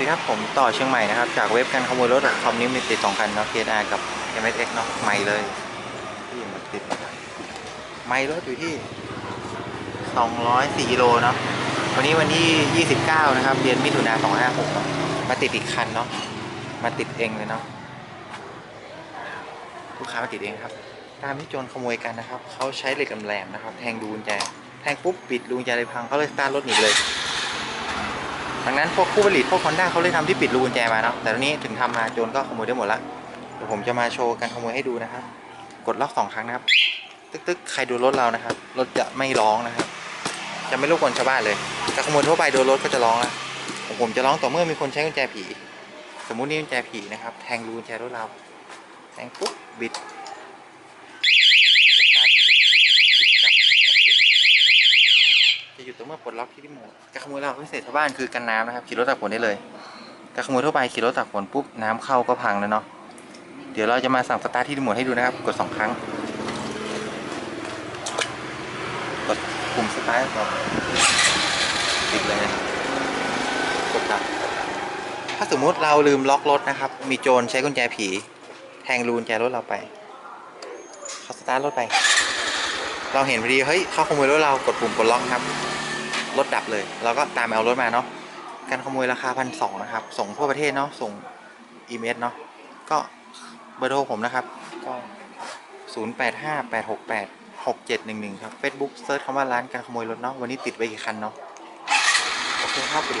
ดีครับผมต่อเชียงใหม่นะครับ จากเว็บการขโมยรถคอมนี้มีติดสองคันเนาะ KR กับ MSX เนาะใหม่เลยที่มันติดนะครับใหม่รถอยู่ที่ 204กิโลเนาะวันนี้วันที่ 29 นะครับเดือนมิถุนา256เนาะมาติดอีกคันเนาะมาติดเองเลยเนาะลูกค้ามาติดเองครับ ตามที่โจรขโมยกันนะครับเขาใช้เหล็กแหลมนะครับ แทงดูกุญแจแทงปุ๊บปิดดูกุญแจเลยพังเขาเลยสตาร์ทรถหนีเลย ดังนั้นพวกผู้ผลิตพวกคอนด้าเขาเลยทำที่ปิดรูกุญแจมาเนาะแต่ตอนนี้ถึงทำมาโจรก็ขโมยได้หมดละเดี๋ยวผมจะมาโชว์การขโมยให้ดูนะครับ กดล็อกสองครั้งนะครับ ตึกตึกใครดูรถเรานะครับรถจะไม่ร้องนะครับ จะไม่รบกวนชาวบ้านเลยการขโมยทั่วไปโดนรถก็จะร้องละผมจะร้องต่อเมื่อมีคนใช้กุญแจผี สมมุตินี่กุญแจผีนะครับ แทงรูกุญแจรถเราแทงปุ๊บบิดจะสตาร์ทไม่ติดนะบิดกลับก็ไม่หยุด จะหยุดต่อเมื่อปลดล็อกที่รีโมทการขโมยเราพิเศษชาวบ้านคือกันน้ำนะครับขี่รถตากฝนได้เลยการขโมยทั่วไปขี่รถตากฝนปุ๊บน้ำเข้าก็พังแล้วเนาะเดี๋ยวเราจะมาสั่งสตาร์ทที่รีโมทให้ดูนะครับ กดสองครั้ง กดปุ่มสตาร์ทก่อนติดเลยนะกดดับถ้าสมมุติเราลืมล็อกรถนะครับ มีโจรใช้กุญแจผี แทงรูกุญแจรถเราไปเขาสตาร์ทรถไป เราเห็นพอดีเฮ้ยเขาขโมยรถเรากดปุ่มกดล็อกครับ รถดับเลย เราก็ตามไปเอารถมาเนาะการขโมยราคาพันสองนะครับ ส่งทั่วประเทศเนาะส่งอีเมลเนาะก็เบอร์โทรผมนะครับก็ศูนย์แปดห้าแปดหกแปดหกเจ็ดหนึ่งหนึ่งครับเฟซบุ๊กเซิร์ชคำว่าร้านการขโมยรถเนาะวันนี้ติดไปกี่คันเนาะโอเคครับดี